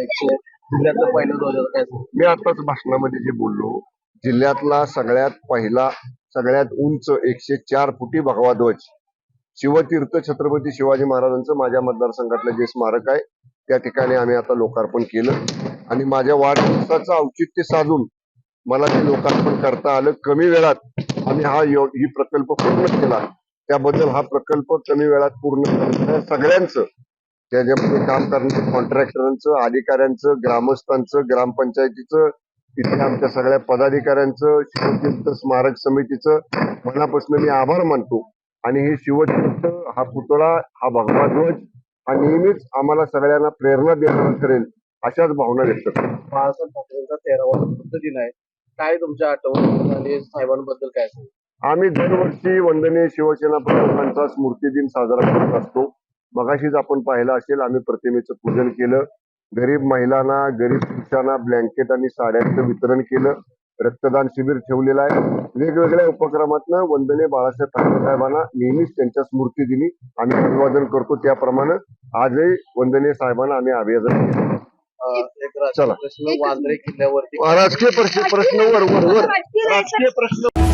एकशे जिल्ह्यातलं पहिलं ध्वजाचं काय सांगू? मी आताच भाषणामध्ये जे बोललो जिल्ह्यातला सगळ्यात पहिला सगळ्यात उंच एकशे चार फुटी भगवा ध्वज शिवतीर्थ छत्रपती शिवाजी महाराजांचं माझ्या मतदारसंघातलं जे स्मारक आहे त्या ठिकाणी आम्ही आता लोकार्पण केलं. आणि माझ्या वाढदिवसाचं औचित्य साधून मला ते लोकार्पण करता आलं. कमी वेळात आम्ही हा यो- ही प्रकल्प पूर्ण केला. त्याबद्दल हा प्रकल्प कमी वेळात पूर्ण करणाऱ्या सगळ्यांचं त्याच्यामध्ये काम करणाऱ्या कॉन्ट्रॅक्टरांचं अधिकाऱ्यांचं ग्रामस्थांचं ग्रामपंचायतीचं इथे आमच्या सगळ्या पदाधिकाऱ्यांचं शिवतीर्थ स्मारक समितीचं मनापासून मी आभार मानतो. आणि हे शिवतीर्थ हा पुतळा हा भगवा ध्वज हा नेहमीच आम्हाला सगळ्यांना प्रेरणा देणार करेल अशाच भावना व्यक्त करतो. बाळासाहेब ठाकरेंचा तेरावा दिन आहे. काय तुमच्या आठवण आणि साहेबांबद्दल काय सांगू आम्ही दरवर्षी वंदनीय शिवसेना प्रमुखांचा स्मृती दिन साजरा करत असतो. मगाशीच आपण पाहिलं असेल आम्ही प्रतिमेचं पूजन केलं. गरीब महिलांना गरीब पुरुषांना ब्लँकेट आणि साड्यांचं वितरण केलं. रक्तदान शिबिर ठेवलेलं आहे. वेगवेगळ्या उपक्रमातनं वंदनीय बाळासाहेब ठाकरे साहेबांना नेहमीच त्यांच्या स्मृतिदिनी आम्ही अभिवादन करतो. त्याप्रमाणे आजही वंदनीय साहेबांना आम्ही अभिवादन केलं चला. प्रश्न वांद्रे किल्ल्यावरती. राजकीय प्रश्न प्रश्न वर वर राजकीय प्रश्न